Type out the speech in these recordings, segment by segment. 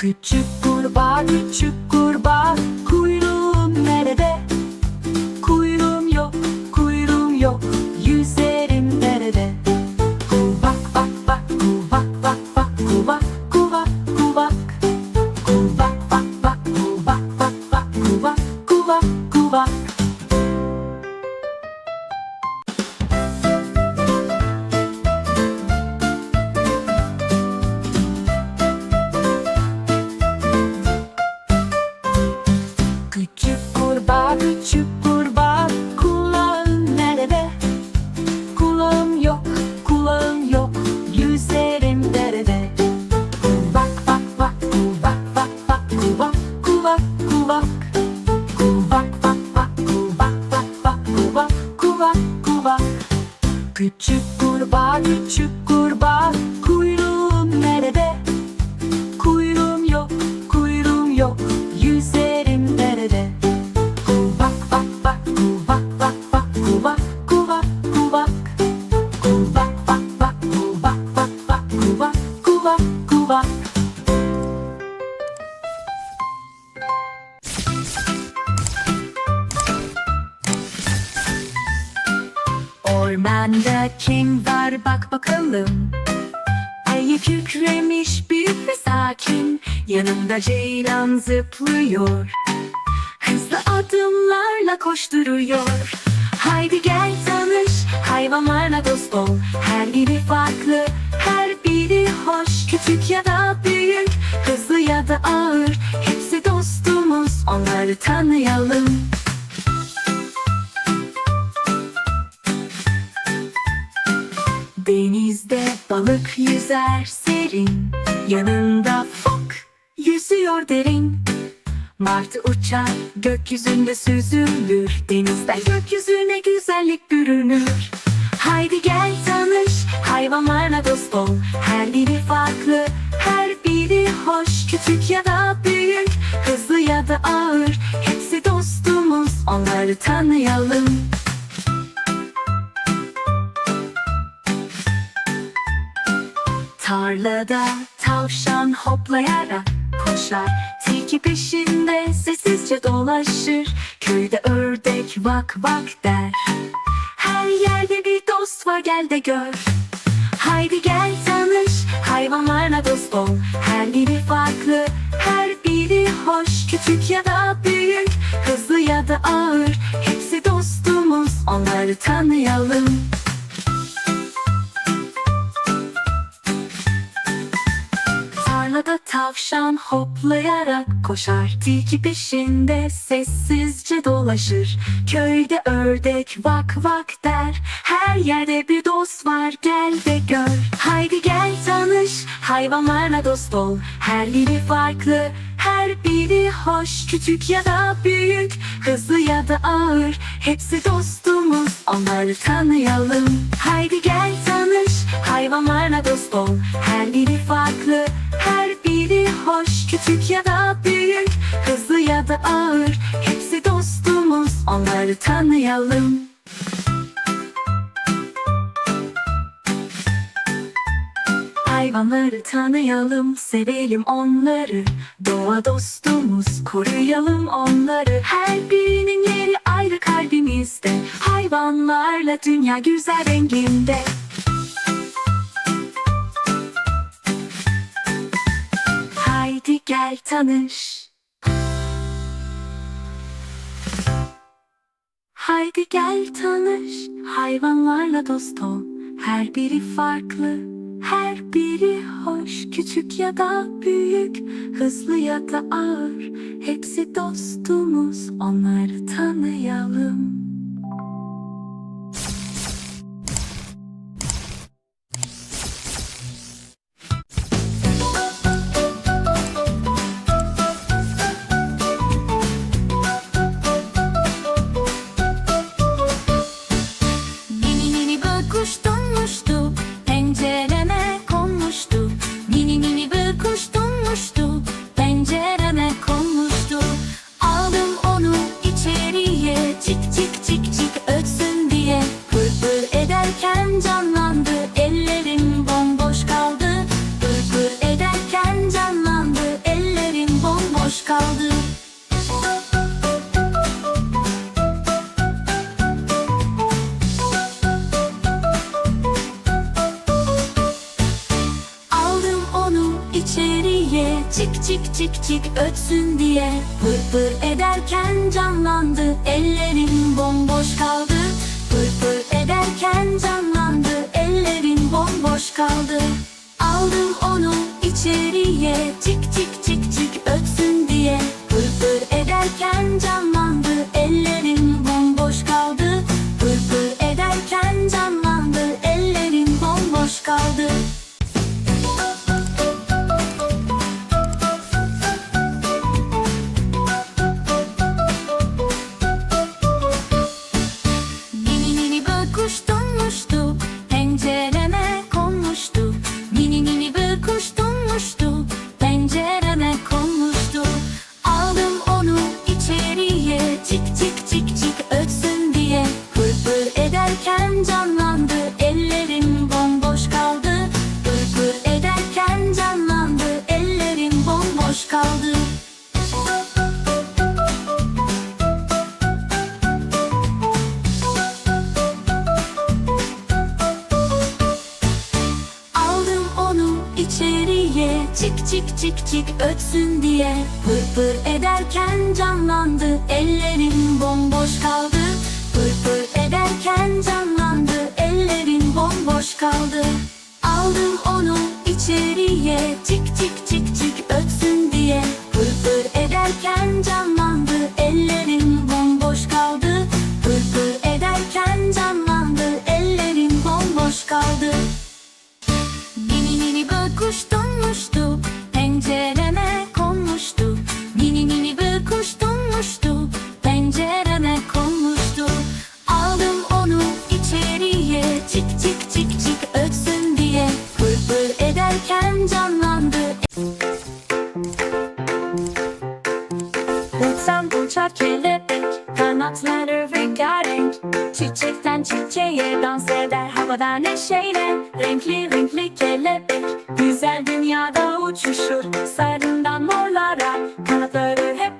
Küçük Cuba, Cuba, Ormanda kim var? Bak bakalım. Ayı kükremiş büyük ve sakin. Yanında ceylan zıplıyor. Hızlı adımlarla koşturuyor. Haydi gel tanış hayvanlarla dost ol. Her biri farklı her biri hoş. Küçük ya da büyük hızlı ya da ağır. Hepsi dostumuz onları tanıyalım derin. Martı uçar gökyüzünde süzülür. Denizden gökyüzüne güzellik bürünür. Haydi gel tanış hayvanlarla dost ol. Her biri farklı her biri hoş. Küçük ya da büyük hızlı ya da ağır. Hepsi dostumuz onları tanıyalım. Tarlada tavşan hoplayarak koşar. Tilki peşinde sessizce dolaşır. Köyde ördek vak vak der. Her yerde bir dost var gel de gör. Haydi gel tanış hayvanlarla dost ol. Her biri farklı her biri hoş. Küçük ya da büyük hızlı ya da ağır. Hepsi dostumuz onları tanıyalım Tarlada tavşan hoplayarak koşar. Tilki peşinde sessizce dolaşır. Köyde ördek vak vak der. Her yerde bir dost var gel de gör. Haydi gel tanış hayvanlarla dost ol. Her biri farklı her biri hoş. Küçük ya da büyük hızlı ya da ağır. Hepsi dostumuz onları tanıyalım. Haydi gel tanış hayvanlarla dost ol. Her biri farklı Küçük ya da büyük hızlı ya da ağır Hepsi dostumuz onları tanıyalım. Hayvanları tanıyalım, sevelim onları. Doğa dostumuz, koruyalım onları. Her birinin yeri ayrı kalbimizde. Hayvanlarla dünya güzel renginde gel tanış. Haydi gel tanış. Hayvanlarla dost ol. Her biri farklı Her biri hoş. Küçük ya da büyük Hızlı ya da ağır. Hepsi dostumuz Onları tanıyalım Çik çik çik çik ötsün diye. Pır pır ederken canlandı. Ellerim bomboş kaldı. Pır pır ederken canlandı. Ellerim bomboş kaldı. Aldım onu içeriye. Çik çik Çık çık çık çık ötsün diye. Pır pır ederken canlandı. Ellerim bomboş kaldı. Pır pır ederken canlandı. Ellerim bomboş kaldı. Aldım onu içeriye. Çık çık çık çık ötsün diye. Pır pır ederken canlandı. Ellerim uçar kelebek Kanatları rengarenk. Çiçekten çiçeğe dans eder havada neşeyle. Renkli renkli kelebek Güzel dünyada uçuşur Sarından morlara. Kanatları hep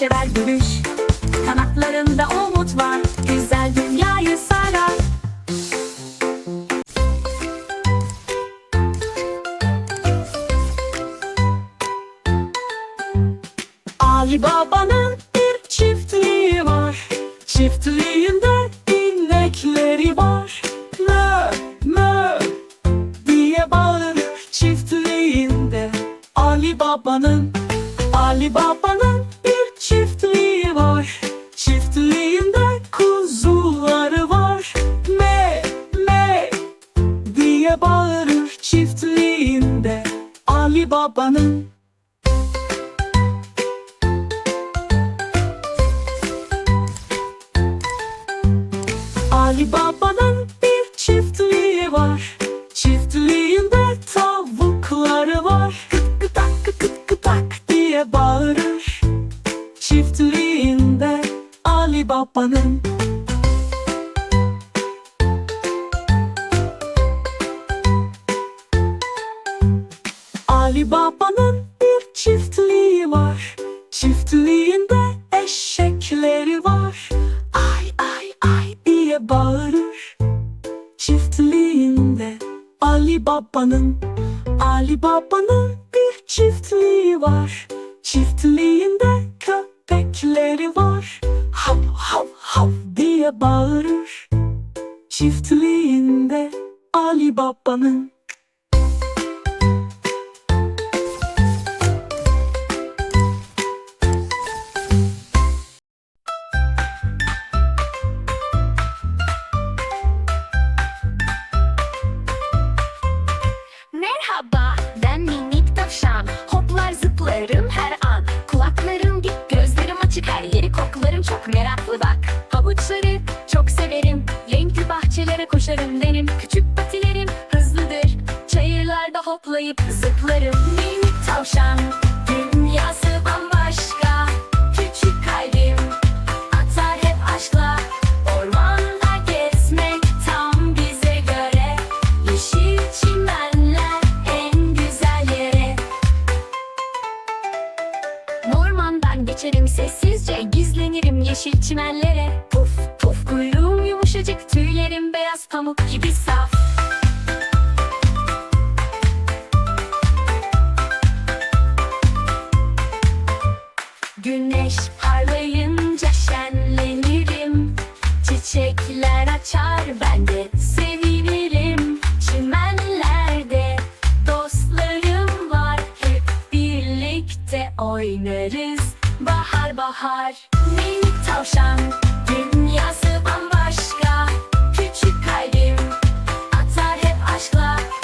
neşever gülüş Kanatlarında umut var Güzel dünyayı sarar. Ali Baba'nın bir çiftliği var Çiftliğinde inekleri var. Mö, mö diye bağırır çiftliğinde Ali Baba'nın Ali Baba'nın Baba'nın Ali Baba'nın bir çiftliği var. Çiftliğinde tavukları var. Kıt kıtak kıt kıt kıtak diye bağırır. Çiftliğinde Ali Baba'nın Çiftliğinde eşekleri var. Ay ay ay diye bağırır. Çiftliğinde Ali Baba'nın Ali Baba'nın bir çiftliği var. Çiftliğinde köpekleri var. Hav hav hav diye bağırır. Çiftliğinde Ali Baba'nın Bahçelere koşarım benim Küçük patilerim hızlıdır. Çayırlarda hoplayıp zıplarım. Minik tavşan Dünyası bambaşka. Küçük kalbim Atar hep aşkla. Ormanda gezmek tam bize göre. Yeşil çimenler en güzel yere. Ormandan geçerim sessizce Gizlenirim yeşil çimenlere yumuşacık Tüylerim beyaz pamuk gibi saf. Güneş parlayınca şenlenirim. Çiçekler açar ben de sevinirim. Çimenlerde dostlarım var. Hep birlikte oynarız. Bahar bahar minik tavşan. Dünyası bambaşka Küçük kalbim atar hep aşkla.